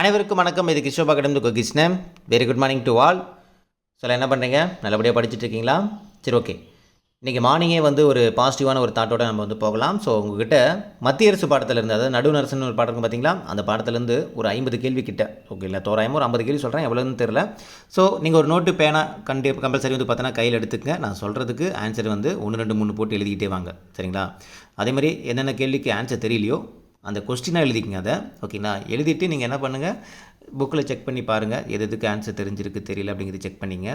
அனைவருக்கும் வணக்கம். இது கிஷோபா கடந்து Krishnan. Very good morning to all சொல்ல என்ன பண்ணுறீங்க நல்லபடியாக படிச்சுட்டு இருக்கீங்களா சரி ஓகே இன்றைக்கி மார்னிங்கே வந்து ஒரு பாசிட்டிவான ஒரு தாட்டோட நம்ம வந்து போகலாம். ஸோ உங்ககிட்ட மத்திய அரசு பாடத்திலேருந்து அதாவது நடுவு ஒரு பாடம் இருக்கும் பார்த்தீங்களா அந்த பாடத்துலேருந்து ஒரு ஐம்பது கேள்வி கிட்ட. ஓகே இல்லை தோராயமாக ஒரு ஐம்பது கேள்வி சொல்கிறேன் எவ்வளோன்னு தெரில ஸோ நீங்கள் ஒரு நோட்டு பேனா கண்டி கம்பல்சரி வந்து பார்த்தோன்னா கையில் எடுத்துக்கங்க. நான் சொல்கிறதுக்கு ஆன்சர் வந்து ஒன்று ரெண்டு மூணு போட்டு எழுதிக்கிட்டே வாங்க. சரிங்களா? அதே மாதிரி என்னென்ன கேள்விக்கு ஆன்சர் தெரியலையோ அந்த கொஸ்டினாக எழுதிக்கங்க அதை. ஓகேங்களா எழுதிட்டு நீங்கள் என்ன பண்ணுங்கள் புக்கில் செக் பண்ணி பாருங்கள் எது எதுக்கு ஆன்சர் தெரிஞ்சிருக்கு தெரியல அப்படிங்கிறது செக் பண்ணிங்க.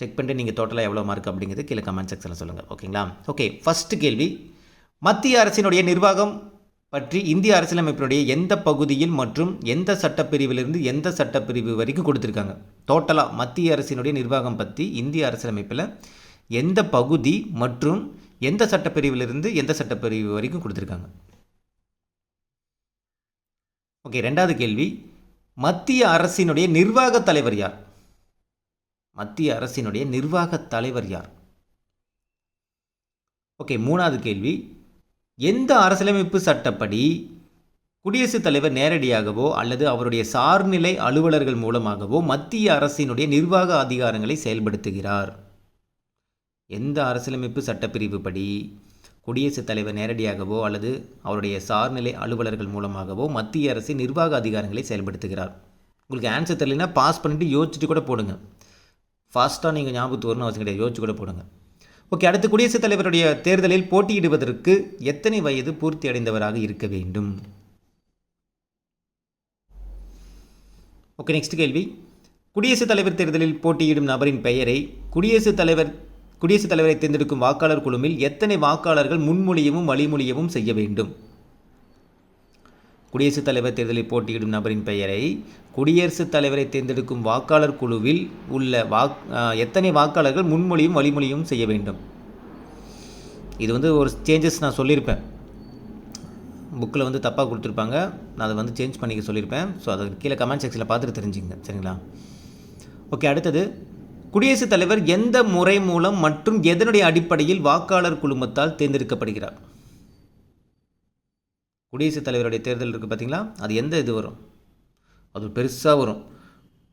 செக் பண்ணிட்டு நீங்கள் டோட்டலாக எவ்வளோ மார்க் அப்படிங்கிறது கீழே கமெண்ட் செக்ஷனில் சொல்லுங்கள் ஓகேங்களா ஓகே ஃபஸ்ட்டு கேள்வி. மத்திய அரசினுடைய நிர்வாகம் பற்றி இந்திய அரசியலமைப்பினுடைய எந்த பகுதியில் மற்றும் எந்த சட்டப்பிரிவிலிருந்து எந்த சட்டப்பிரிவு வரைக்கும் கொடுத்துருக்காங்க? டோட்டலாக மத்திய அரசினுடைய நிர்வாகம் பற்றி இந்திய அரசியலமைப்பில் எந்த பகுதி மற்றும் எந்த சட்டப்பிரிவிலிருந்து எந்த சட்டப்பிரிவு வரைக்கும் கொடுத்துருக்காங்க? ஓகே ரெண்டாவது கேள்வி. மத்திய அரசினுடைய நிர்வாக தலைவர் யார்? மத்திய அரசினுடைய நிர்வாக தலைவர் யார்? ஓகே மூணாவது கேள்வி. எந்த அரசியலமைப்பு சட்டப்படி குடியரசுத் தலைவர் நேரடியாகவோ அல்லது அவருடைய சார்நிலை அலுவலர்கள் மூலமாகவோ மத்திய அரசினுடைய நிர்வாக அதிகாரங்களை செயல்படுத்துகிறார்? எந்த அரசியலமைப்பு சட்டப்பிரிவு படி குடியரசுத் தலைவர் நேரடியாகவோ அல்லது அவருடைய சார்நிலை அலுவலர்கள் மூலமாகவோ மத்திய அரசு நிர்வாக அதிகாரங்களை செயல்படுத்துகிறார். உங்களுக்கு ஆன்சர் தெரியலனா பாஸ் பண்ணிவிட்டு யோசிச்சுட்டு கூட போடுங்க. ஃபாஸ்ட்டாக நீங்கள் ஞாபகத்து வரணும் அவசியம் கிடையாது. யோசிச்சு கூட போடுங்க. ஓகே அடுத்து குடியரசுத் தலைவருடைய தேர்தலில் போட்டியிடுவதற்கு எத்தனை வயது பூர்த்தி அடைந்தவராக இருக்க வேண்டும்? ஓகே நெக்ஸ்ட் கேள்வி. குடியரசுத் தலைவர் தேர்தலில் போட்டியிடும் நபரின் பெயரை குடியரசுத் தலைவர் குடியரசுத் தலைவரை தேர்ந்தெடுக்கும் வாக்காளர் குழுவில் எத்தனை வாக்காளர்கள் முன்மொழியவும் வழிமொழியவும் செய்ய வேண்டும்? குடியரசுத் தலைவர் தேர்தலில் போட்டியிடும் நபரின் பெயரை குடியரசுத் தலைவரை தேர்ந்தெடுக்கும் வாக்காளர் குழுவில் உள்ள வாக் எத்தனை வாக்காளர்கள் முன்மொழியும் வழிமொழியும் செய்ய வேண்டும்? இது வந்து ஒரு சேஞ்சஸ் நான் சொல்லியிருப்பேன். புக்கில் வந்து தப்பாக கொடுத்துருப்பாங்க. நான் அதை வந்து சேஞ்ச் பண்ணிக்க சொல்லியிருப்பேன். ஸோ அதை கீழே கமெண்ட் செக்ஷனில் பார்த்துட்டு தெரிஞ்சுங்க சரிங்களா? ஓகே அடுத்தது குடியரசுத் தலைவர் எந்த முறை மூலம் மற்றும் எதனுடைய அடிப்படையில் வாக்காளர் குழுமத்தால் தேர்ந்தெடுக்கப்படுகிறார்? குடியரசுத் தலைவருடைய தேர்தல் இருக்குது பார்த்தீங்களா அது எந்த இது வரும்? அது பெருசாக வரும்.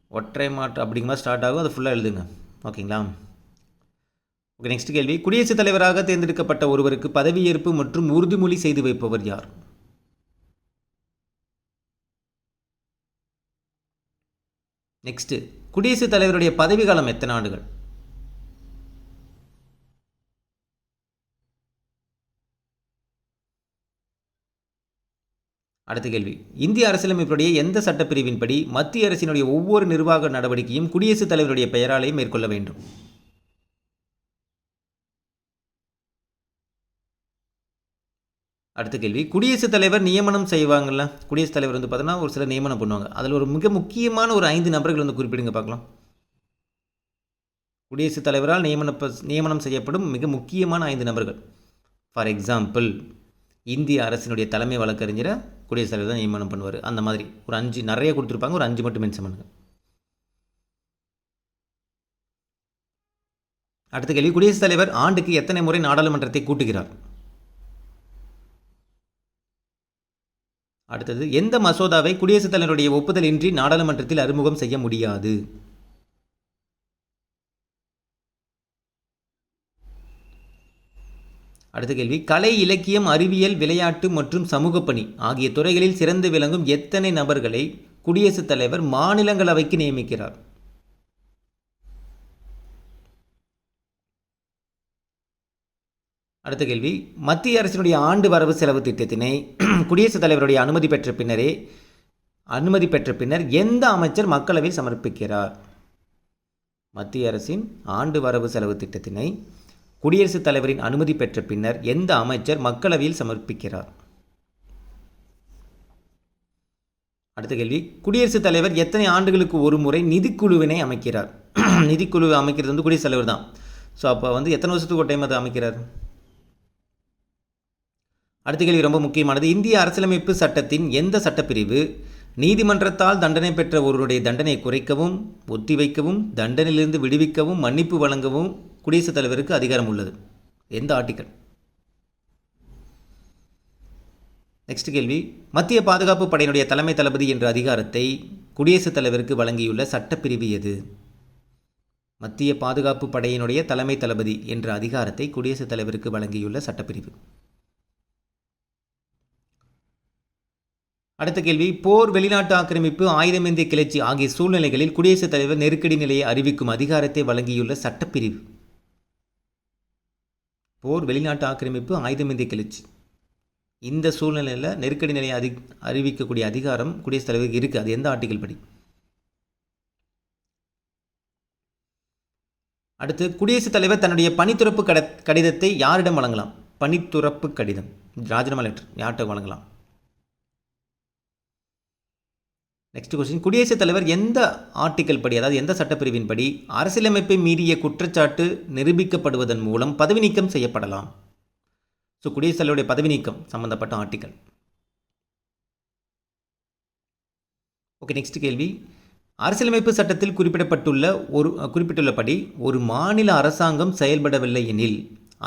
ஒற்றை மாற்று அப்படிங்கிற ஸ்டார்ட் ஆகும். அது ஃபுல்லாக எழுதுங்க. ஓகேங்களா? ஓகே நெக்ஸ்ட் கேள்வி. குடியரசுத் தலைவராக தேர்ந்தெடுக்கப்பட்ட ஒருவருக்கு பதவியேற்பு மற்றும் உறுதிமொழி செய்து வைப்பவர் யார்? நெக்ஸ்ட்டு குடியரசுத் தலைவருடைய பதவிக்காலம் எத்தனை ஆண்டுகள்? அடுத்த கேள்வி. இந்திய அரசியலமைப்புடைய எந்த சட்டப்பிரிவின்படி மத்திய அரசினுடைய ஒவ்வொரு நிர்வாக நடவடிக்கையும் குடியரசுத் தலைவருடைய பெயராலே மேற்கொள்ள வேண்டும்? அடுத்த கேள்வி. குடியரசுத் தலைவர் நியமனம் செய்வாங்கள்ல குடியரசுத் தலைவர் வந்து பார்த்தோன்னா ஒரு சில நியமனம் பண்ணுவாங்க. அதில் ஒரு மிக முக்கியமான ஒரு ஐந்து நபர்கள் வந்து குறிப்பிடுங்க பார்க்கலாம் குடியரசுத் தலைவரால் நியமன நியமனம் செய்யப்படும் மிக முக்கியமான ஐந்து நபர்கள். ஃபார் எக்ஸாம்பிள் இந்திய அரசினுடைய தலைமை வழக்கறிஞரை குடியரசுத் தலைவர் தான் நியமனம் பண்ணுவார். அந்த மாதிரி. ஒரு அஞ்சு நிறைய கொடுத்துருப்பாங்க. ஒரு அஞ்சு மட்டும் மென்ஷன் பண்ணுங்கள் அடுத்த கேள்வி. குடியரசுத் தலைவர் ஆண்டுக்கு எத்தனை முறை நாடாளுமன்றத்தை கூட்டுகிறார்? அடுத்தது எந்த மசோதாவை குடியரசுத் தலைவருடைய ஒப்புதலின்றி நாடாளுமன்றத்தில் அறிமுகம் செய்ய முடியாது? அடுத்த கேள்வி கலை இலக்கியம் அறிவியல் விளையாட்டு மற்றும் சமூக பணி ஆகிய துறைகளில் சிறந்து விளங்கும் எத்தனை நபர்களை குடியரசுத் தலைவர் மாநிலங்களவைக்கு நியமிக்கிறார்? அடுத்த கேள்வி. மத்திய அரசினுடைய ஆண்டு வரவு செலவு திட்டத்தினை குடியரசுத் தலைவருடைய அனுமதி பெற்ற பின்னரே அனுமதி பெற்ற பின்னர் எந்த அமைச்சர் மக்களவையில் சமர்ப்பிக்கிறார்? மத்திய அரசின் ஆண்டு வரவு செலவு திட்டத்தினை குடியரசுத் தலைவரின் அனுமதி பெற்ற பின்னர் எந்த அமைச்சர் மக்களவையில் சமர்ப்பிக்கிறார்? அடுத்த கேள்வி. குடியரசுத் தலைவர் எத்தனை ஆண்டுகளுக்கு ஒரு முறை நிதிக்குழுவினை அமைக்கிறார்? நிதிக்குழு அமைக்கிறது வந்து குடியரசுத் தலைவர் தான். ஸோ அப்போ வந்து எத்தனை வருஷத்துக்கு ஒரு டைம் அதை அமைக்கிறார்? அடுத்த கேள்வி ரொம்ப முக்கியமானது. இந்திய அரசியலமைப்பு சட்டத்தின் எந்த சட்டப்பிரிவு நீதிமன்றத்தால் தண்டனை பெற்ற ஒருவருடைய தண்டனை குறைக்கவும் ஒத்திவைக்கவும் தண்டனையிலிருந்து விடுவிக்கவும் மன்னிப்பு வழங்கவும் குடியரசுத் தலைவருக்கு அதிகாரம் உள்ளது. எந்த ஆர்டிக்கல்? நெக்ஸ்ட் கேள்வி. மத்திய பாதுகாப்பு படையினுடைய தலைமை தளபதி என்ற அதிகாரத்தை குடியரசுத் தலைவருக்கு வழங்கியுள்ள சட்டப்பிரிவு எது? மத்திய பாதுகாப்பு படையினுடைய தலைமை தளபதி என்ற அதிகாரத்தை குடியரசுத் தலைவருக்கு வழங்கியுள்ள சட்டப்பிரிவு. அடுத்த கேள்வி போர் வெளிநாட்டு ஆக்கிரமிப்பு ஆயுதமேந்திய கிளர்ச்சி ஆகிய சூழ்நிலைகளில் குடியரசுத் தலைவர் நெருக்கடி நிலையை அறிவிக்கும் அதிகாரத்தை வழங்கியுள்ள சட்டப்பிரிவு. போர் வெளிநாட்டு ஆக்கிரமிப்பு ஆயுதமேந்திய கிளர்ச்சி. இந்த சூழ்நிலையில் நெருக்கடி நிலையை அதி அறிவிக்கக்கூடிய அதிகாரம் குடியரசுத் தலைவருக்கு இருக்குது அது எந்த ஆர்டிகல் படி? அடுத்து குடியரசுத் தலைவர் தன்னுடைய பணித்துறப்பு கட கடிதத்தை யாரிடம் வழங்கலாம்? பணித்துறப்பு கடிதம். ராஜினாமா லெட்டர் யார்கிட்ட வழங்கலாம்? நெக்ஸ்ட் கொஸ்டின் குடியரசுத் தலைவர் எந்த ஆர்டிக்கல் படி அதாவது எந்த சட்டப்பிரிவின் படி அரசியலமைப்பை மீறிய குற்றச்சாட்டு நிரூபிக்கப்படுவதன் மூலம் பதவி நீக்கம் செய்யப்படலாம்? ஸோ குடியரசுத் தலைவருடைய பதவி நீக்கம் சம்பந்தப்பட்ட ஆர்டிக்கல் ஓகே நெக்ஸ்ட் கேள்வி. அரசியலமைப்பு சட்டத்தில் குறிப்பிடப்பட்டுள்ள ஒரு குறிப்பிட்டுள்ளபடி ஒரு மாநில அரசாங்கம் செயல்படவில்லை எனில்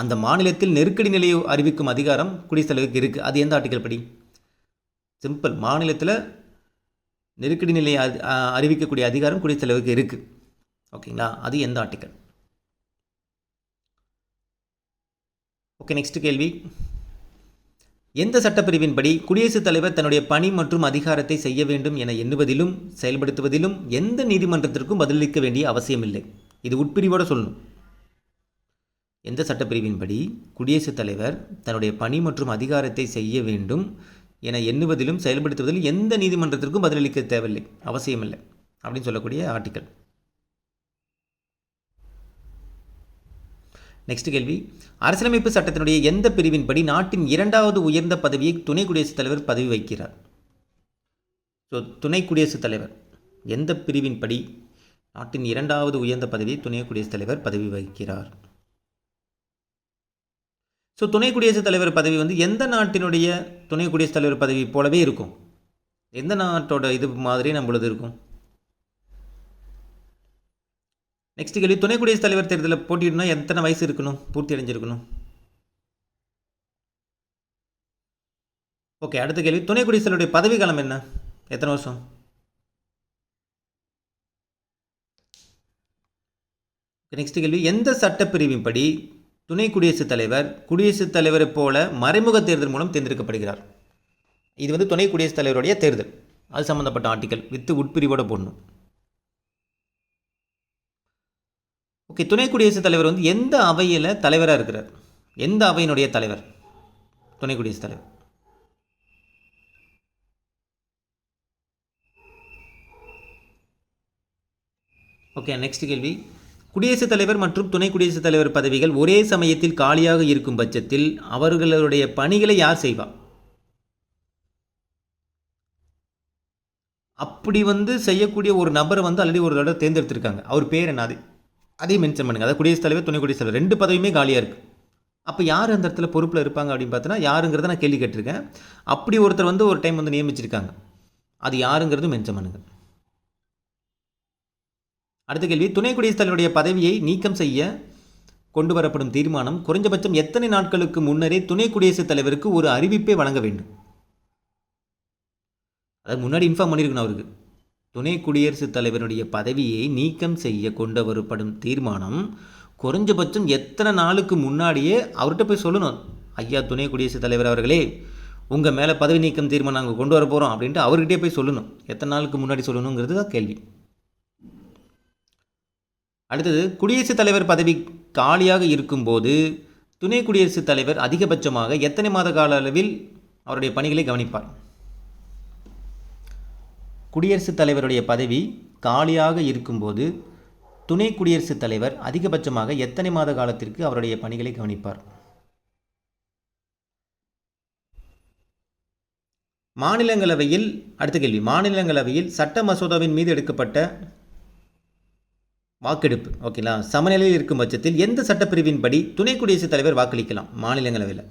அந்த மாநிலத்தில் நெருக்கடி நிலையை அறிவிக்கும் அதிகாரம் குடியரசுத் தலைவருக்கு இருக்குது அது எந்த ஆர்டிக்கல் படி? சிம்பிள் மாநிலத்தில் நெருக்கடி நிலையை அ- அறிவிக்கக்கூடிய அதிகாரம் குடியரசுத்தலைவருக்கு இருக்குது ஓகேங்களா? அது எந்த ஆர்டிக்கல் ஓகே நெக்ஸ்ட் கேள்வி. எந்த சட்டப்பிரிவின்படி குடியரசுத் தலைவர் தன்னுடைய பணி மற்றும் அதிகாரத்தை செய்ய வேண்டும் என எண்ணுவதிலும் செயல்படுத்துவதிலும் எந்த நீதிமன்றத்திற்கும் பதிலளிக்க வேண்டிய அவசியமில்லை. இது உட்பிரிவோடு சொல்லணும். எந்த சட்டப்பிரிவின்படி குடியரசுத் தலைவர் தன்னுடைய பணி மற்றும் அதிகாரத்தை செய்ய வேண்டும் என எண்ணுவதிலும் செயல்படுத்துவதிலும் எந்த நீதிமன்றத்திற்கும் பதிலளிக்க தேவையில்லை. அவசியமில்லை. அப்படின்னு சொல்லக்கூடிய ஆர்டிக்கல் நெக்ஸ்ட் கேள்வி. அரசியலமைப்பு சட்டத்தினுடைய எந்த பிரிவின்படி நாட்டின் இரண்டாவது உயர்ந்த பதவியை துணை குடியரசுத் தலைவர் பதவி வகிக்கிறார் ஸோ துணை குடியரசுத் தலைவர். எந்த பிரிவின்படி நாட்டின் இரண்டாவது உயர்ந்த பதவியை துணை குடியரசுத் தலைவர் பதவி வகிக்கிறார் ஸோ துணை குடியரசுத் தலைவர் பதவி வந்து எந்த நாட்டினுடைய துணை குடியரசுத் தலைவர் பதவி போலவே இருக்கும்? எந்த நாட்டோட இது மாதிரி நம்மளது இருக்கும்? நெக்ஸ்ட் கேள்வி துணை குடியரசுத் தலைவர் தேர்தலில் போட்டியிடணும் எத்தனை வயசு இருக்கணும்? பூர்த்தி அடைஞ்சிருக்கணும். ஓகே அடுத்த கேள்வி துணை குடியரசுத் தலைவருடைய பதவி காலம் என்ன? எத்தனை வருஷம்? நெக்ஸ்ட் கேள்வி எந்த சட்டப்பிரிவின்படி துணை குடியரசுத் தலைவர் குடியரசுத் தலைவரை போல மறைமுக தேர்தல் மூலம் தேர்ந்தெடுக்கப்படுகிறார். இது வந்து துணை குடியரசுத் தலைவருடைய தேர்தல். அது சம்மந்தப்பட்ட ஆர்டிக்கல் வித்து உட்பிரிவோட போடணும். ஓகே துணை குடியரசுத் தலைவர் வந்து எந்த அவையில் தலைவராக இருக்கிறார்? எந்த அவையினுடைய தலைவர்? துணை குடியரசுத் தலைவர். ஓகே நெக்ஸ்ட் கேள்வி. குடியரசுத் தலைவர் மற்றும் துணை குடியரசுத் தலைவர் பதவிகள் ஒரே சமயத்தில் காலியாக இருக்கும் பட்சத்தில் அவர்களுடைய பணிகளை யார் செய்வா? அப்படி வந்து செய்யக்கூடிய ஒரு நபரை வந்து ஆல்ரெடி ஒரு தடவை தேர்ந்தெடுத்திருக்காங்க. அவர் பேர் என்ன? அது அதையும் மென்ஷன் பண்ணுங்க. அதாவது குடியரசுத் தலைவர் துணை குடியரசுத் தலைவர் ரெண்டு பதவியுமே காலியாக இருக்குது அப்போ யார் அந்த இடத்துல பொறுப்பில் இருப்பாங்க அப்படின்னு பார்த்தோன்னா யாருங்கிறத நான் கேள்வி கேட்டிருக்கேன். அப்படி ஒருத்தர் வந்து ஒரு டைம் வந்து நியமிச்சிருக்காங்க. அது யாருங்கிறது மென்ஷன் பண்ணுங்க. அடுத்த கேள்வி துணை குடியரசுத் தலைவருடைய பதவியை நீக்கம் செய்ய கொண்டு வரப்படும் தீர்மானம் குறைஞ்சபட்சம் எத்தனை நாட்களுக்கு முன்னரே துணை குடியரசுத் தலைவருக்கு ஒரு அறிவிப்பை வழங்க வேண்டும்? அதாவது முன்னாடி இன்ஃபார்ம் பண்ணியிருக்கணும் அவருக்கு. துணை குடியரசுத் தலைவருடைய பதவியை நீக்கம் செய்ய கொண்டு வரப்படும் தீர்மானம் குறைஞ்சபட்சம் எத்தனை நாளுக்கு முன்னாடியே அவர்கிட்ட போய் சொல்லணும். ஐயா துணை குடியரசுத் தலைவர் அவர்களே உங்கள் மேலே பதவி நீக்கம் தீர்மானம் நாங்கள் கொண்டு வர போகிறோம் அப்படின்ட்டு அவர்கிட்டே போய் சொல்லணும். எத்தனை நாளுக்கு முன்னாடி சொல்லணுங்கிறது தான் கேள்வி. அடுத்தது குடியரசுத் தலைவர் பதவி காலியாக இருக்கும்போது துணை குடியரசுத் தலைவர் அதிகபட்சமாக எத்தனை மாத கால அளவில் அவருடைய பணிகளை கவனிப்பார்? குடியரசுத் தலைவருடைய பதவி காலியாக இருக்கும்போது துணை குடியரசுத் தலைவர் அதிகபட்சமாக எத்தனை மாத காலத்திற்கு அவருடைய பணிகளை கவனிப்பார்? மாநிலங்களவையில் அடுத்த கேள்வி மாநிலங்களவையில் சட்ட மசோதாவின் மீது எடுக்கப்பட்ட வாக்கெடுப்பு ஓகேங்களா சமநிலையில் இருக்கும் பட்சத்தில் எந்த சட்டப்பிரிவின்படி துணை குடியரசுத் தலைவர் வாக்களிக்கலாம்? மாநிலங்களவையில்.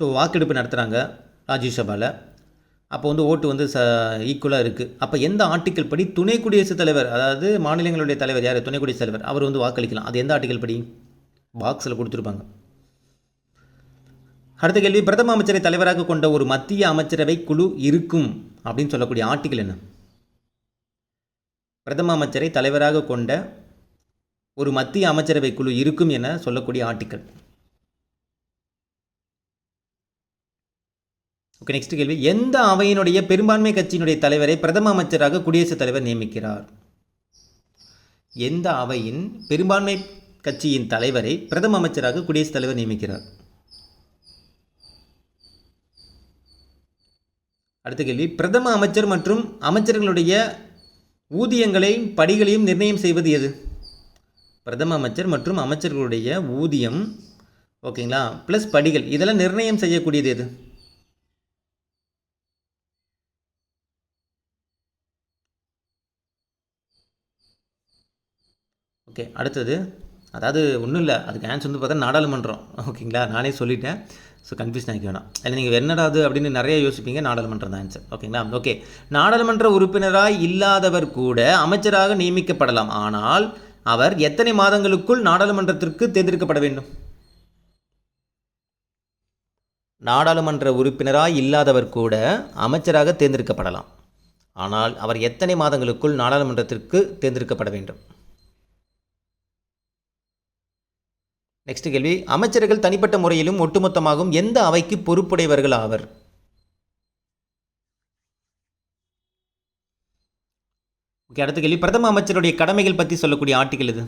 ஸோ வாக்கெடுப்பு நடத்துகிறாங்க ராஜ்யசபாவில் அப்போ வந்து ஓட்டு வந்து ச ஈக்குவலாக இருக்குது அப்போ எந்த ஆர்டிக்கல் படி துணை குடியரசுத் தலைவர் அதாவது மாநிலங்களுடைய தலைவர் யார்? துணை குடியரசுத் தலைவர். அவர் வந்து வாக்களிக்கலாம். அது எந்த ஆர்டிக்கல் படி? பாக்ஸில் கொடுத்துருப்பாங்க. அடுத்த கேள்வி பிரதம அமைச்சரை தலைவராக கொண்ட ஒரு மத்திய அமைச்சரவை குழு இருக்கும் அப்படின்னு சொல்லக்கூடிய ஆர்டிக்கல் என்ன? பிரதம அமைச்சரை தலைவராக கொண்ட ஒரு மத்திய அமைச்சரவை குழு இருக்கும் என சொல்லக்கூடிய ஆர்டிக்கல். ஓகே நெக்ஸ்ட் கேள்வி. எந்த அவையினுடைய பெரும்பான்மை கட்சியினுடைய தலைவரை பிரதம அமைச்சராக குடியரசுத் தலைவர் நியமிக்கிறார்? எந்த அவையின் பெரும்பான்மை கட்சியின் தலைவரை பிரதம அமைச்சராக குடியரசுத் தலைவர் நியமிக்கிறார்? அடுத்த கேள்வி. பிரதம அமைச்சர் மற்றும் அமைச்சர்களுடைய ஊதியங்களையும் படிகளையும் நிர்ணயம் செய்வது எது? பிரதம அமைச்சர் மற்றும் அமைச்சர்களுடைய ஊதியம். ஓகேங்களா? ப்ளஸ் படிகள். இதெல்லாம் நிர்ணயம் செய்யக்கூடியது எது? ஓகே அடுத்தது. அதாவது ஒன்றும் இல்லை. அதுக்கு ஆன்சர் வந்து பார்த்தா நாடாளுமன்றம். ஓகேங்களா? நானே சொல்லிட்டேன். ஸோ கன்ஃபியூஷன் ஆகி வேணாம். இல்லை நீங்கள் என்னடாது அப்படின்னு நிறைய யோசிப்பீங்க. நாடாளுமன்றம் தான் ஆன்சர் ஓகேங்களா ஓகே நாடாளுமன்ற உறுப்பினராக இல்லாதவர் கூட அமைச்சராக நியமிக்கப்படலாம். ஆனால் அவர் எத்தனை மாதங்களுக்குள் நாடாளுமன்றத்திற்கு தேர்ந்தெடுக்கப்பட வேண்டும்? நாடாளுமன்ற உறுப்பினராக இல்லாதவர் கூட அமைச்சராக தேர்ந்தெடுக்கப்படலாம். ஆனால் அவர் எத்தனை மாதங்களுக்குள் நாடாளுமன்றத்திற்கு தேர்ந்தெடுக்கப்பட வேண்டும்? நெக்ஸ்ட் கேள்வி. அமைச்சர்கள் தனிப்பட்ட முறையிலும் ஒட்டுமொத்தமாகவும் எந்த அவைக்கு பொறுப்புடையவர்கள் ஆவர்? ஓகே அடுத்த கேள்வி. பிரதம அமைச்சருடைய கடமைகள் பற்றி சொல்லக்கூடிய ஆர்டிக்கல் இது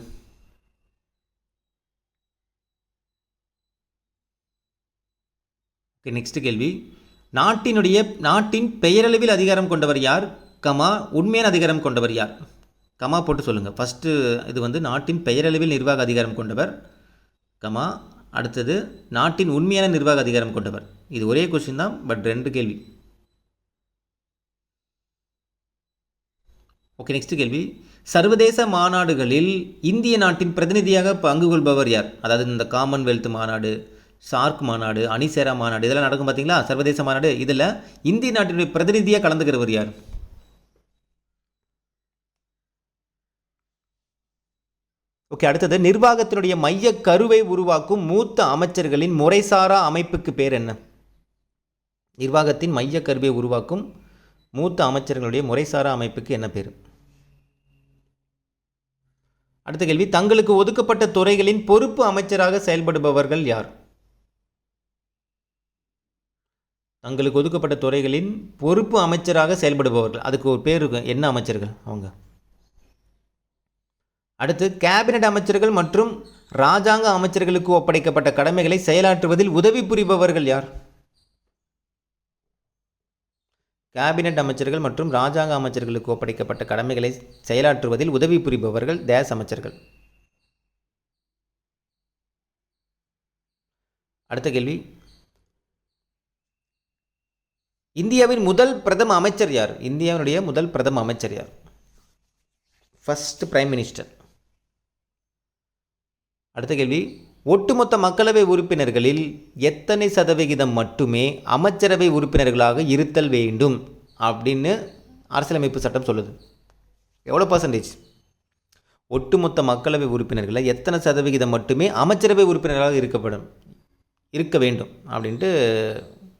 ஓகே நெக்ஸ்ட் கேள்வி. நாட்டினுடைய நாட்டின் பெயரளவில் அதிகாரம் கொண்டவர் யார்? கமா உண்மையான அதிகாரம் கொண்டவர் யார்? கமா போட்டு சொல்லுங்கள் ஃபஸ்ட்டு இது வந்து நாட்டின் பெயரளவில் நிர்வாக அதிகாரம் கொண்டவர். கமா. அடுத்தது நாட்டின் உண்மையான நிர்வாக அதிகாரம் கொண்டவர். இது ஒரே கொஸ்டின் தான் பட் ரெண்டு கேள்வி. ஓகே நெக்ஸ்ட் கேள்வி. சர்வதேச மாநாடுகளில் இந்திய நாட்டின் பிரதிநிதியாக பங்கு கொள்பவர் யார்? அதாவது இந்த காமன்வெல்த் மாநாடு சார்க் மாநாடு அணிசேரா மாநாடு இதெல்லாம் நடக்கும் பார்த்தீங்களா சர்வதேச மாநாடு. இதில் இந்திய நாட்டினுடைய பிரதிநிதியாக கலந்துக்கிறவர் யார்? ஓகே அடுத்தது நிர்வாகத்தினுடைய மைய கருவை உருவாக்கும் மூத்த அமைச்சர்களின் முறைசாரா அமைப்புக்கு பேர் என்ன? நிர்வாகத்தின் மைய கருவை உருவாக்கும் மூத்த அமைச்சர்களுடைய முறைசாரா அமைப்புக்கு என்ன பேர்? அடுத்த கேள்வி தங்களுக்கு ஒதுக்கப்பட்ட துறைகளின் பொறுப்பு அமைச்சராக செயல்படுபவர்கள் யார்? தங்களுக்கு ஒதுக்கப்பட்ட துறைகளின் பொறுப்பு அமைச்சராக செயல்படுபவர்கள். அதுக்கு ஒரு பேர் இருக்கும் என்ன அமைச்சர்கள்? அவங்க. அடுத்து கேபினட் அமைச்சர்கள் மற்றும் ராஜாங்க அமைச்சர்களுக்கு ஒப்படைக்கப்பட்ட கடமைகளை செயலாற்றுவதில் உதவி புரிபவர்கள் யார்? கேபினட் அமைச்சர்கள் மற்றும் ராஜாங்க அமைச்சர்களுக்கு ஒப்படைக்கப்பட்ட கடமைகளை செயலாற்றுவதில் உதவி புரிபவர்கள் தேச அமைச்சர்கள். அடுத்த கேள்வி. இந்தியாவின் முதல் பிரதம அமைச்சர் யார்? இந்தியாவினுடைய முதல் பிரதம அமைச்சர் யார்? ஃபர்ஸ்ட் பிரைம் மினிஸ்டர் அடுத்த கேள்வி. ஒட்டுமொத்த மக்களவை உறுப்பினர்களில் எத்தனை சதவிகிதம் மட்டுமே அமைச்சரவை உறுப்பினர்களாக இருத்தல் வேண்டும் அப்படின்னு அரசியலமைப்பு சட்டம் சொல்லுது. எவ்வளோ பர்சன்டேஜ் ஒட்டுமொத்த மக்களவை உறுப்பினர்களில் எத்தனை சதவிகிதம் மட்டுமே அமைச்சரவை உறுப்பினர்களாக இருக்கப்படும் இருக்க வேண்டும் அப்படின்ட்டு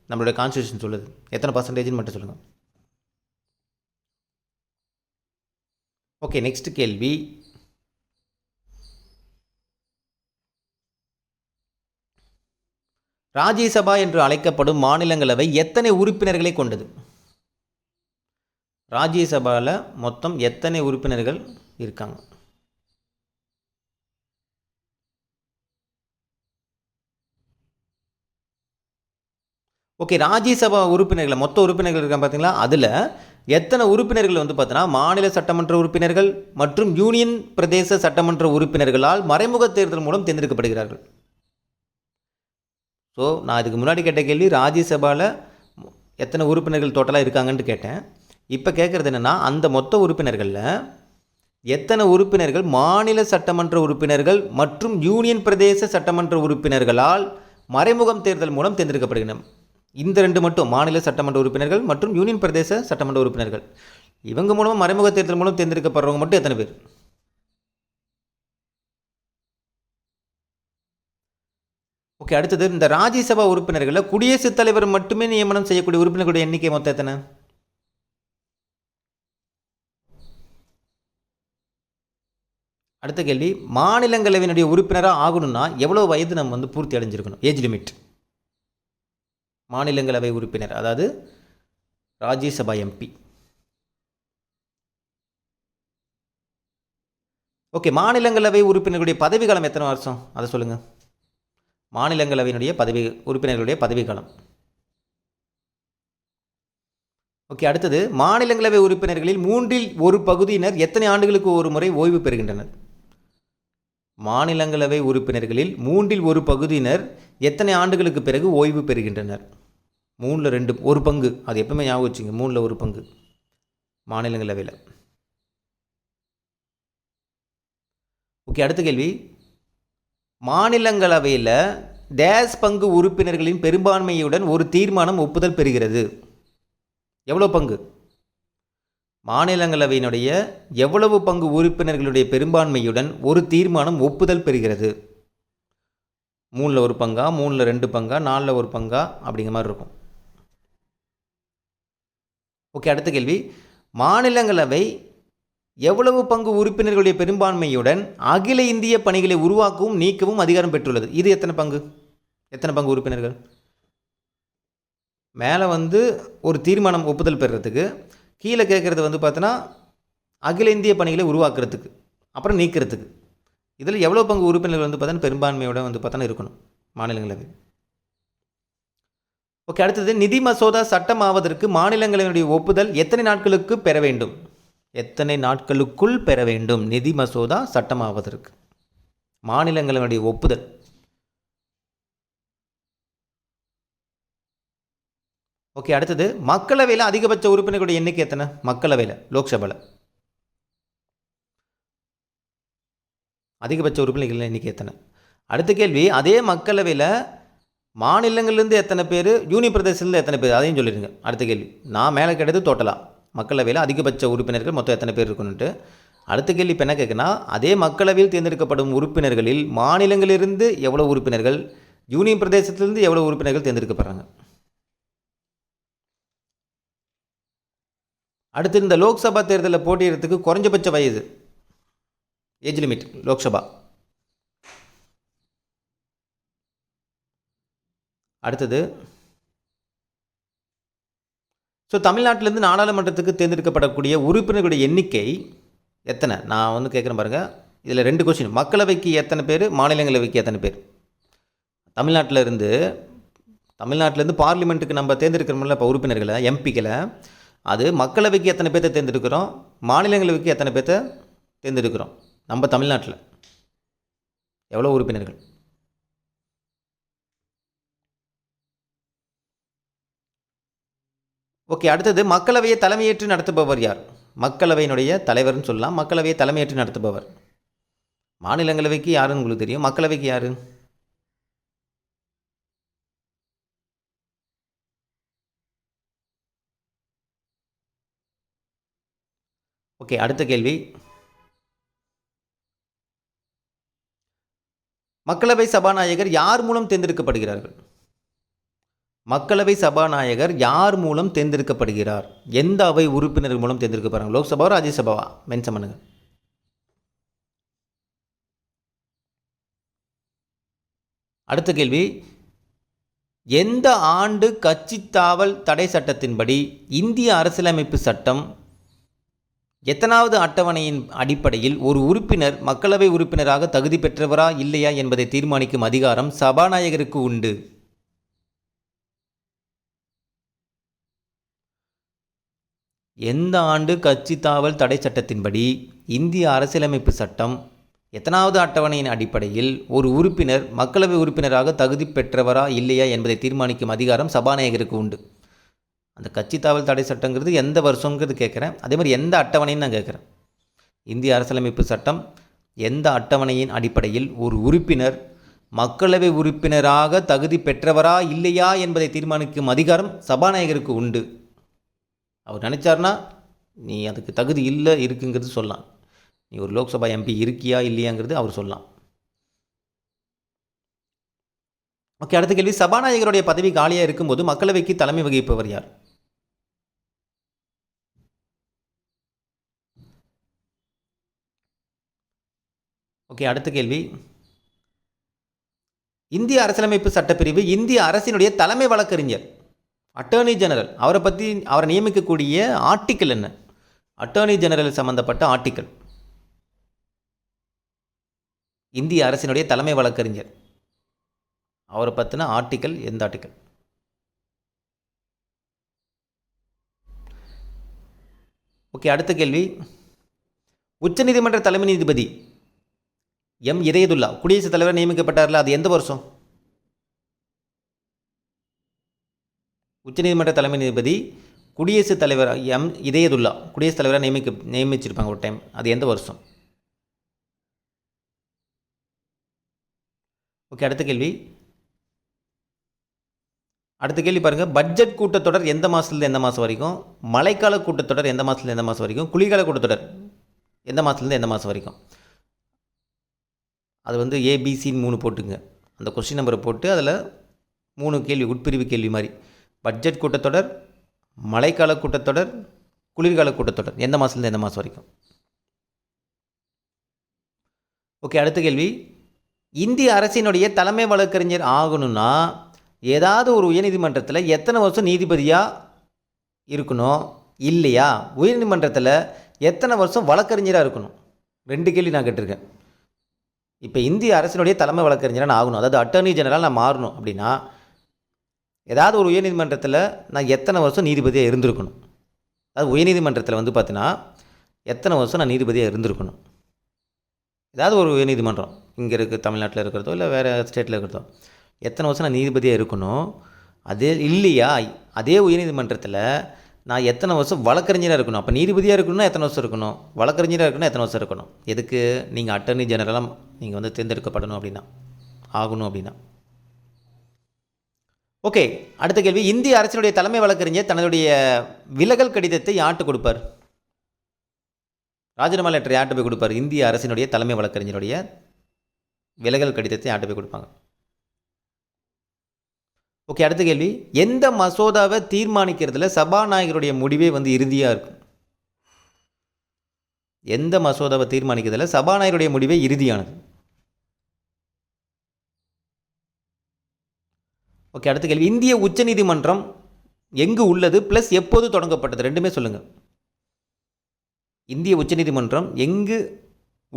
நம்மளுடைய கான்ஸ்டியூஷன் சொல்லுது. எத்தனை பர்சன்டேஜ்னு மட்டும் சொல்லுங்கள் ஓகே நெக்ஸ்ட் கேள்வி. ராஜ்யசபா என்று அழைக்கப்படும் மாநிலங்களவை எத்தனை உறுப்பினர்களை கொண்டது? ராஜ்யசபாவில் மொத்தம் எத்தனை உறுப்பினர்கள் இருக்காங்க? ஓகே ராஜ்யசபா உறுப்பினர்கள் மொத்த உறுப்பினர்கள் இருக்காங்க பார்த்தீங்களா அதில் எத்தனை உறுப்பினர்கள் வந்து பார்த்தோன்னா மாநில சட்டமன்ற உறுப்பினர்கள் மற்றும் யூனியன் பிரதேச சட்டமன்ற உறுப்பினர்களால் மறைமுக தேர்தல் மூலம் தேர்ந்தெடுக்கப்படுகிறார்கள். ஸோ நான் இதுக்கு முன்னாடி கேட்ட கேள்வி ராஜ்யசபாவில் எத்தனை உறுப்பினர்கள் டோட்டலாக இருக்காங்கன்னு கேட்டேன். இப்போ கேட்குறது என்னென்னா அந்த மொத்த உறுப்பினர்களில் எத்தனை உறுப்பினர்கள் மாநில சட்டமன்ற உறுப்பினர்கள் மற்றும் யூனியன் பிரதேச சட்டமன்ற உறுப்பினர்களால் மறைமுகம் தேர்தல் மூலம் தேர்ந்தெடுக்கப்படுகின்றன? இந்த ரெண்டு மட்டும் மாநில சட்டமன்ற உறுப்பினர்கள் மற்றும் யூனியன் பிரதேச சட்டமன்ற உறுப்பினர்கள். இவங்க மூலமாக மறைமுக தேர்தல் மூலம் தேர்ந்தெடுக்கப்படுறவங்க மட்டும் எத்தனை பேர்? ஓகே அடுத்தது இந்த ராஜ்யசபா உறுப்பினர்களில் குடியரசுத் தலைவர் மட்டுமே நியமனம் செய்யக்கூடிய உறுப்பினர்களுடைய எண்ணிக்கை மொத்தம் எத்தனை? அடுத்த கேள்வி மாநிலங்களவையினுடைய உறுப்பினராக ஆகணும்னா எவ்வளோ வயது நம்ம வந்து பூர்த்தி அடைஞ்சிருக்கணும்? ஏஜ் லிமிட் மாநிலங்களவை உறுப்பினர் அதாவது ராஜ்யசபா எம்பி ஓகே மாநிலங்களவை உறுப்பினர்களுடைய பதவி எத்தனை வருஷம்? அதை சொல்லுங்கள் மாநிலங்களவையினுடைய பதவி உறுப்பினர்களுடைய பதவிக்காலம். ஓகே அடுத்தது மாநிலங்களவை உறுப்பினர்களில் மூன்றில் ஒரு பகுதியினர் எத்தனை ஆண்டுகளுக்கு ஒரு முறை ஓய்வு பெறுகின்றனர்? மாநிலங்களவை உறுப்பினர்களில் மூன்றில் ஒரு பகுதியினர் எத்தனை ஆண்டுகளுக்கு பிறகு ஓய்வு பெறுகின்றனர்? மூணில் ரெண்டு ஒரு பங்கு. அது எப்பவுமே ஞாபகம் வச்சுங்க மூணில் ஒரு பங்கு. மாநிலங்களவையில். ஓகே அடுத்த கேள்வி. மாநிலங்களவையில் டேஸ் பங்கு உறுப்பினர்களின் பெரும்பான்மையுடன் ஒரு தீர்மானம் ஒப்புதல் பெறுகிறது. எவ்வளோ பங்கு? மாநிலங்களவையினுடைய எவ்வளவு பங்கு உறுப்பினர்களுடைய பெரும்பான்மையுடன் ஒரு தீர்மானம் ஒப்புதல் பெறுகிறது. மூணில் ஒரு பங்கா மூணில் ரெண்டு பங்கா நாலில் ஒரு பங்கா அப்படிங்கிற மாதிரி இருக்கும். ஓகே அடுத்த கேள்வி. மாநிலங்களவை எவ்வளவு பங்கு உறுப்பினர்களுடைய பெரும்பான்மையுடன் அகில இந்திய பணிகளை உருவாக்கவும் நீக்கவும் அதிகாரம் பெற்றுள்ளது? இது எத்தனை பங்கு? எத்தனை பங்கு உறுப்பினர்கள்? மேலே வந்து ஒரு தீர்மானம் ஒப்புதல் பெறுறதுக்கு கீழே கேட்குறது வந்து பார்த்தோன்னா அகில இந்திய பணிகளை உருவாக்குறதுக்கு அப்புறம் நீக்கிறதுக்கு. இதில் எவ்வளோ பங்கு உறுப்பினர்கள் வந்து பார்த்தோன்னா பெரும்பான்மையோட வந்து பார்த்தோன்னா இருக்கணும் மாநிலங்களவை ஓகே அடுத்தது நிதி மசோதா சட்டமாவதற்கு மாநிலங்களவையினுடைய ஒப்புதல் எத்தனை நாட்களுக்கு பெற வேண்டும்? எத்தனை நாட்களுக்குள் பெற வேண்டும்? நிதி மசோதா சட்டமாவதற்கு. மாநிலங்களுடைய ஒப்புதல். ஓகே அடுத்தது மக்களவையில் அதிகபட்ச உறுப்பினர்களுடைய எண்ணிக்கை எத்தனை? மக்களவையில் லோக்சபாவில் அதிகபட்ச உறுப்பினர்கள் எண்ணிக்கை எத்தனை? அடுத்த கேள்வி அதே மக்களவையில் மாநிலங்கள்லேருந்து எத்தனை பேர் யூனியன் பிரதேசத்தில் எத்தனை பேர்? அதையும் சொல்லிடுங்க. அடுத்த கேள்வி நான் மேலே கிடையாது டோட்டலாக மக்களவையில் அதிகபட்ச உறுப்பினர்கள் மொத்தம் எத்தனை பேர் இருக்கணுன்ட்டு அடுத்த கேள்வி இப்போ என்ன கேட்குன்னா அதே மக்களவையில் தேர்ந்தெடுக்கப்படும் உறுப்பினர்களில் மாநிலங்களிலிருந்து எவ்வளோ உறுப்பினர்கள் யூனியன் பிரதேசத்திலிருந்து எவ்வளோ உறுப்பினர்கள் தேர்ந்தெடுக்கப்படுறாங்க? அடுத்து இந்த லோக்சபா தேர்தலில் போட்டியிடறதுக்கு குறைஞ்சபட்ச வயது. Age limit Lok Sabha. அடுத்தது ஸோ தமிழ்நாட்டிலேருந்து நாடாளுமன்றத்துக்கு தேர்ந்தெடுக்கப்படக்கூடிய உறுப்பினர்களுடைய எண்ணிக்கை எத்தனை? நான் வந்து கேட்குறேன் பாருங்கள் இதில் ரெண்டு கொஸ்டின் மக்களவைக்கு எத்தனை பேர்? மாநிலங்களவைக்கு எத்தனை பேர்? தமிழ்நாட்டில் இருந்து தமிழ்நாட்டிலேருந்து பார்லிமெண்ட்டுக்கு நம்ம தேர்ந்தெடுக்கிறோம்ல இப்போ உறுப்பினர்களை எம்பிக்களை அது மக்களவைக்கு எத்தனை பேர்த்த தேர்ந்தெடுக்கிறோம்? மாநிலங்களவைக்கு எத்தனை பேர்த்த தேர்ந்தெடுக்கிறோம்? நம்ம தமிழ்நாட்டில். எவ்வளோ உறுப்பினர்கள்? ஓகே அடுத்தது மக்களவையை தலைமையேற்று நடத்துபவர் யார்? மக்களவையினுடைய தலைவர்னு சொல்லலாம். மக்களவையை தலைமையேற்று நடத்துபவர். மாநிலங்களவைக்கு யாருன்னு உங்களுக்கு தெரியும்? மக்களவைக்கு யார்? ஓகே அடுத்த கேள்வி. மக்களவை சபாநாயகர் யார் மூலம் தேர்ந்தெடுக்கப்படுகிறார்கள்? மக்களவை சபாநாயகர் யார் மூலம் தேர்ந்தெடுக்கப்படுகிறார்? எந்த அவை உறுப்பினர் மூலம் தேர்ந்தெடுக்கப்படுறாங்க லோக்சபாவா ராஜ்யசபாவா மென்ஷன் பண்ணுங்க. அடுத்த கேள்வி. எந்த ஆண்டு கட்சி தாவல் தடை சட்டத்தின்படி இந்திய அரசியலமைப்பு சட்டம் எத்தனாவது அட்டவணையின் அடிப்படையில் ஒரு உறுப்பினர் மக்களவை உறுப்பினராக தகுதி பெற்றவரா இல்லையா என்பதை தீர்மானிக்கும் அதிகாரம் சபாநாயகருக்கு உண்டு? எந்த ஆண்டு கட்சி தாவல் தடை சட்டத்தின்படி இந்திய அரசியலமைப்பு சட்டம் எத்தனாவது அட்டவணையின் அடிப்படையில் ஒரு உறுப்பினர் மக்களவை உறுப்பினராக தகுதி பெற்றவரா இல்லையா என்பதை தீர்மானிக்கும் அதிகாரம் சபாநாயகருக்கு உண்டு. அந்த கட்சி தாவல் தடை சட்டங்கிறது எந்த வருஷங்கிறது கேட்குறேன். அதே மாதிரி எந்த அட்டவணைன்னு நான் கேட்குறேன். இந்திய அரசியலமைப்பு சட்டம் எந்த அட்டவணையின் அடிப்படையில் ஒரு உறுப்பினர் மக்களவை உறுப்பினராக தகுதி பெற்றவரா இல்லையா என்பதை தீர்மானிக்கும் அதிகாரம் சபாநாயகருக்கு உண்டு. அவர் நினச்சார்னா நீ அதுக்கு தகுதி இல்லை இருக்குங்கிறது சொல்லலாம். நீ ஒரு லோக்சபா எம்பி இருக்கியா இல்லையாங்கிறது அவர் சொல்லலாம். ஓகே அடுத்த கேள்வி. சபாநாயகருடைய பதவி காலியாக இருக்கும்போது மக்களவைக்கு தலைமை வகிப்பவர் யார்? ஓகே அடுத்த கேள்வி. இந்திய அரசியலமைப்பு சட்டப்பிரிவு இந்திய அரசினுடைய தலைமை வழக்கறிஞர். அட்டர்னி ஜெனரல் அவரை பற்றி அவரை நியமிக்கக்கூடிய ஆர்டிக்கல் என்ன? அட்டர்னி ஜெனரல் சம்பந்தப்பட்ட ஆர்டிக்கல் இந்திய அரசினுடைய தலைமை வழக்கறிஞர். அவரை பற்றின ஆர்டிக்கல் எந்த ஆர்டிக்கல் ஓகே அடுத்த கேள்வி. உச்சநீதிமன்ற தலைமை நீதிபதி எம். இதயதுல்லா குடியரசுத் தலைவர் நியமிக்கப்பட்டார்ல அது எந்த வருஷம்? உச்சநீதிமன்ற தலைமை நீதிபதி குடியரசுத் தலைவர் எம். இதயதுல்லா குடியரசுத் தலைவராக நியமிக்க நியமிச்சிருப்பாங்க ஒரு டைம் அது எந்த வருஷம்? ஓகே அடுத்த கேள்வி. அடுத்த கேள்வி பாருங்கள் பட்ஜெட் கூட்டத்தொடர் எந்த மாதத்துலேருந்து எந்த மாதம் வரைக்கும்? மழைக்கால கூட்டத்தொடர் எந்த மாதத்துலேருந்து எந்த மாதம் வரைக்கும்? குளிர்கால கூட்டத்தொடர் எந்த மாதத்துலேருந்து எந்த மாதம் வரைக்கும்? அது வந்து ஏபிசின்னு மூணு போட்டுங்க. அந்த கொஸ்டின் நம்பரை போட்டு அதில் மூணு கேள்வி உட்பிரிவு கேள்வி மாதிரி. பட்ஜெட் கூட்டத்தொடர் மழைக்கால கூட்டத்தொடர் குளிர்கால கூட்டத்தொடர். எந்த மாதத்துலேருந்து எந்த மாதம் வரைக்கும்? ஓகே அடுத்த கேள்வி. இந்திய அரசினுடைய தலைமை வழக்கறிஞர் ஆகணும்னா ஏதாவது ஒரு உயர்நீதிமன்றத்தில் எத்தனை வருஷம் நீதிபதியாக இருக்கணும்? இல்லையா? உயர்நீதிமன்றத்தில் எத்தனை வருஷம் வழக்கறிஞராக இருக்கணும்? ரெண்டு கேள்வி நான் கேட்டிருக்கேன். இப்போ இந்திய அரசினுடைய தலைமை வழக்கறிஞராக நான் ஆகணும். அதாவது அட்டர்னி ஜெனரலாக நான் மாறணும் அப்படின்னா ஏதாவது ஒரு உயர்நீதிமன்றத்தில் நான் எத்தனை வருஷம் நீதிபதியாக இருந்திருக்கணும்? அதாவது உயர்நீதிமன்றத்தில் வந்து பார்த்தீங்கன்னா எத்தனை வருஷம் நான் நீதிபதியாக இருந்திருக்கணும்? ஏதாவது ஒரு உயர்நீதிமன்றம் இங்கே இருக்க தமிழ்நாட்டில் இருக்கிறதோ இல்லை வேறு ஸ்டேட்டில் இருக்கிறதோ எத்தனை வருஷம் நான் நீதிபதியாக இருக்கணும்? அதே இல்லையா? அதே உயர்நீதிமன்றத்தில் நான் எத்தனை வருஷம் வழக்கறிஞராக இருக்கணும்? அப்போ நீதிபதியாக இருக்கணும்னா எத்தனை வருஷம் இருக்கணும்? வழக்கறிஞராக இருக்கணும்னா எத்தனை வருஷம் இருக்கணும்? எதுக்கு நீங்கள் அட்டர்னி ஜெனரலாக நீங்கள் வந்து தேர்ந்தெடுக்கப்படணும் அப்படின்னா? ஆகணும் அப்படின்னா? ஓகே அடுத்த கேள்வி. இந்திய அரசினுடைய தலைமை வழக்கறிஞர் தன்னுடைய விலகல் கடிதத்தை யார்ட்டு கொடுப்பார்? ராஜினாமா லெட்டர் யார்ட்டு போய் கொடுப்பார்? இந்திய அரசினுடைய தலைமை வழக்கறிஞருடைய விலகல் கடிதத்தை யார்ட்டு போய் கொடுப்பாங்க? ஓகே அடுத்த கேள்வி. எந்த மசோதாவை தீர்மானிக்கிறதுல சபாநாயகருடைய முடிவே வந்து இறுதியாக இருக்கும்? எந்த மசோதாவை தீர்மானிக்கிறதுல சபாநாயகருடைய முடிவே இறுதியானது? ஓகே அடுத்த கேள்வி. இந்திய உச்சநீதிமன்றம் எங்கு உள்ளது ப்ளஸ் எப்போது தொடங்கப்பட்டது? ரெண்டுமே சொல்லுங்கள் இந்திய உச்சநீதிமன்றம் எங்கு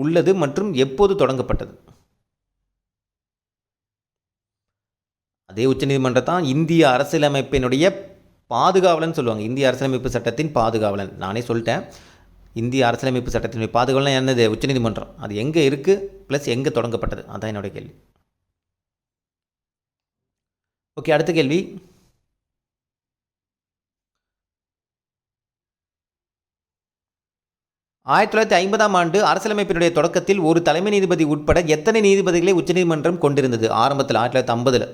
உள்ளது மற்றும் எப்போது தொடங்கப்பட்டது? அதே உச்சநீதிமன்றம் தான் இந்திய அரசியலமைப்பினுடைய பாதுகாவலன் சொல்லுவாங்க. இந்திய அரசியலமைப்பு சட்டத்தின் பாதுகாவலன். நானே சொல்லிட்டேன். இந்திய அரசியலமைப்பு சட்டத்தினுடைய பாதுகாவலன் என்னது? உச்சநீதிமன்றம். அது எங்கே இருக்குது ப்ளஸ் எங்கே தொடங்கப்பட்டது? அதான் என்னுடைய கேள்வி. ஓகே அடுத்த கேள்வி. ஆயிரத்தி தொள்ளாயிரத்தி ஐம்பதாம் ஆண்டு அரசியலமைப்பினுடைய தொடக்கத்தில் ஒரு தலைமை நீதிபதி உட்பட எத்தனை நீதிபதிகளை உச்சநீதிமன்றம் கொண்டிருந்தது? ஆரம்பத்தில் ஆயிரத்தி தொள்ளாயிரத்தி ஐம்பதில்.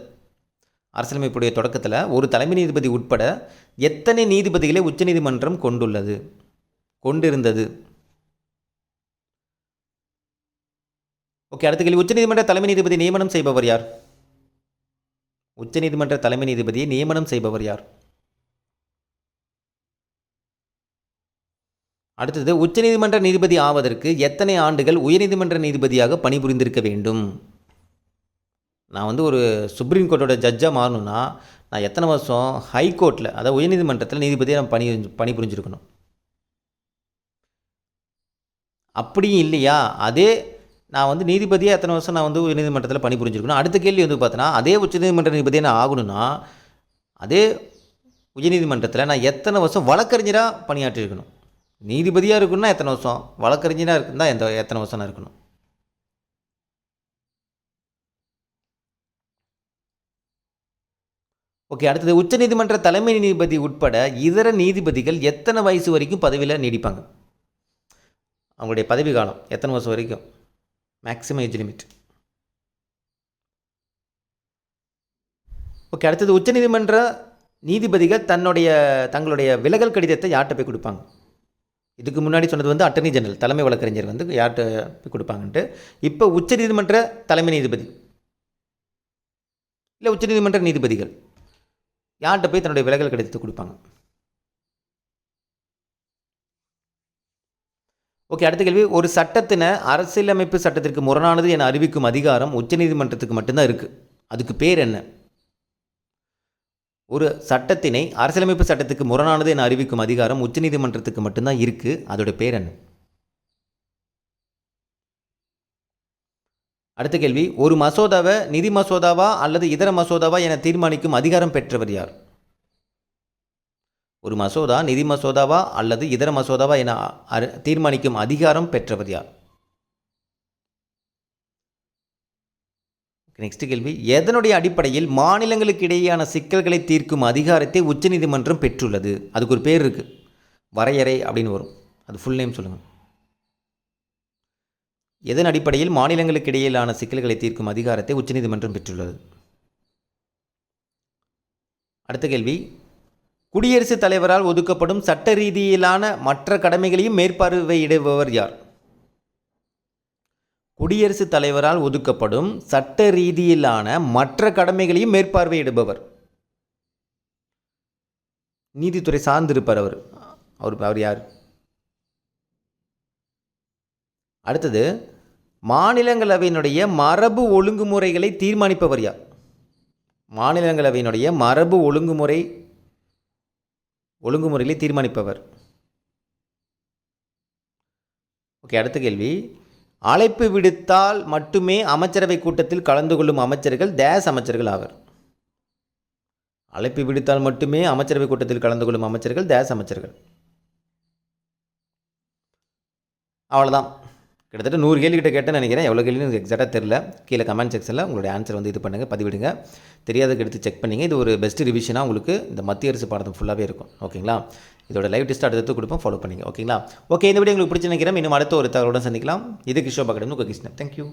அரசியலமைப்புடைய தொடக்கத்தில் ஒரு தலைமை நீதிபதி உட்பட எத்தனை நீதிபதிகளை உச்சநீதிமன்றம் கொண்டுள்ளது? கொண்டிருந்தது. ஓகே அடுத்த கேள்வி. உச்சநீதிமன்ற தலைமை நீதிபதி நியமனம் செய்பவர் யார்? உச்சநீதிமன்ற தலைமை நீதிபதியை நியமனம் செய்பவர் யார்? அடுத்தது உச்சநீதிமன்ற நீதிபதி ஆவதற்கு எத்தனை ஆண்டுகள் உயர்நீதிமன்ற நீதிபதியாக பணிபுரிந்திருக்க வேண்டும்? நான் வந்து ஒரு சுப்ரீம் கோர்ட்டோட ஜட்ஜாக மாறணும்னா நான் எத்தனை வருஷம் ஹைகோர்ட்டில் அதாவது உயர்நீதிமன்றத்தில் நீதிபதியாக நான் பணி பணி புரிஞ்சிருக்கணும் அப்படியும் இல்லையா? அதே நான் வந்து நீதிபதியாக எத்தனை வருஷம் நான் வந்து உயர்நீதிமன்றத்தில் பணிபுரிஞ்சிருக்கணும் அடுத்த கேள்வி வந்து பார்த்தோன்னா அதே உச்சநீதிமன்ற நீதிபதியாக நான் ஆகணும்னா அதே உயர்நீதிமன்றத்தில் நான் எத்தனை வருஷம் வழக்கறிஞராக பணியாற்றியிருக்கணும்? நீதிபதியாக இருக்கணும்னா எத்தனை வருஷம்? வழக்கறிஞராக இருக்குன்னா எந்த எத்தனை வருஷம் நான் இருக்கணும்? ஓகே அடுத்தது உச்சநீதிமன்ற தலைமை நீதிபதி உட்பட இதர நீதிபதிகள் எத்தனை வயசு வரைக்கும் பதவியில் நீடிப்பாங்க? அவங்களுடைய பதவி காலம் எத்தனை வருஷம் வரைக்கும்? மேக்ஸிமம் ஏஜ் லிமிட் ஓகே அடுத்தது உச்சநீதிமன்ற நீதிபதிகள் தன்னுடைய தங்களுடைய விலகல் கடிதத்தை யார்கிட்ட போய் கொடுப்பாங்க? இதுக்கு முன்னாடி சொன்னது வந்து அட்டர்னி ஜெனரல் தலைமை வழக்கறிஞர் வந்து யார்கிட்ட போய் கொடுப்பாங்கன்ட்டு. இப்போ உச்சநீதிமன்ற தலைமை நீதிபதி. இல்லை உச்சநீதிமன்ற நீதிபதிகள். யார்கிட்ட போய் தன்னுடைய விலகல் கடிதத்தை கொடுப்பாங்க? ஓகே அடுத்த கேள்வி. ஒரு சட்டத்தின அரசியலமைப்பு சட்டத்திற்கு முரணானது என அறிவிக்கும் அதிகாரம் உச்சநீதிமன்றத்துக்கு மட்டும்தான் இருக்குது அதுக்கு பேர் என்ன? ஒரு சட்டத்தினை அரசியலமைப்பு சட்டத்துக்கு முரணானது என அறிவிக்கும் அதிகாரம் உச்சநீதிமன்றத்துக்கு மட்டும்தான் இருக்குது அதோட பேர் என்ன? அடுத்த கேள்வி. ஒரு மசோதாவை நிதி மசோதாவா அல்லது இதர மசோதாவா என தீர்மானிக்கும் அதிகாரம் பெற்றவர் யார்? ஒரு மசோதா நிதி மசோதாவா அல்லது இதர மசோதாவா என அரு- தீர்மானிக்கும் அதிகாரம் பெற்றவர் யார்? நெக்ஸ்ட் கேள்வி. எதனுடைய அடிப்படையில் மாநிலங்களுக்கு இடையேயான சிக்கல்களை தீர்க்கும் அதிகாரத்தை உச்சநீதிமன்றம் பெற்றுள்ளது? அதுக்கு ஒரு பேர் இருக்குது வரையறை அப்படின்னு வரும். அது ஃபுல் நேம் சொல்லுங்கள் எதன் அடிப்படையில் மாநிலங்களுக்கு இடையிலான சிக்கல்களை தீர்க்கும் அதிகாரத்தை உச்சநீதிமன்றம் பெற்றுள்ளது? அடுத்த கேள்வி. குடியரசுத் தலைவரால் ஒதுக்கப்படும் சட்ட ரீதியிலான மற்ற கடமைகளையும் மேற்பார்வையிடுபவர் யார்? குடியரசுத் தலைவரால் ஒதுக்கப்படும் சட்ட ரீதியிலான மற்ற கடமைகளையும் மேற்பார்வையிடுபவர். நீதித்துறை சார்ந்திருப்பார் அவர். அவர் அவர் யார்? அடுத்தது மாநிலங்களவையினுடைய மரபு ஒழுங்குமுறைகளை தீர்மானிப்பவர் யார்? மாநிலங்களவையினுடைய மரபு ஒழுங்குமுறை ஒழுங்குமுறையிலே தீர்மானிப்பவர். ஓகே அடுத்த கேள்வி. அழைப்பு விடுத்தால் மட்டுமே அமைச்சரவை கூட்டத்தில் கலந்து கொள்ளும் அமைச்சர்கள் டேஸ் அமைச்சர்கள் ஆவர். அழைப்பு விடுத்தால் மட்டுமே அமைச்சரவை கூட்டத்தில் கலந்து கொள்ளும் அமைச்சர்கள் டேஸ் அமைச்சர்கள். அவ்வளோதான் கிட்டத்தட்ட நூறு கேள்வி கிட்ட கேட்டேன்னு நினைக்கிறேன். எவ்வளோ கேள்வி எனக்கு எக்ஸாக்டாக தெரில கீழே கமெண்ட் செக்ஷனில் உங்களுடைய ஆன்சர் வந்து இது பண்ணுங்கள் பதிவிடுங்க. தெரியாததுக்கு எடுத்து செக் பண்ணிங்க. இது ஒரு பெஸ்ட் ரிவிஷனாக உங்களுக்கு இந்த மத்திய அரசு பாடத்தம் ஃபுல்லாகவே இருக்கும். ஓகேங்களா? இதோட லைவ் டெஸ்ட் அடுத்து கொடுப்போம். ஃபாலோ பண்ணிங்க. ஓகேங்களா? ஓகே இந்த வீடியோ உங்களுக்கு பிடிச்சி நினைக்கிறேன். இன்னும் அடுத்த ஒரு தகவலுடன் சந்திக்கலாம். இது கிஷோ அகாடமி உங்கள் கிருஷ்ணன் தேங்க்யூ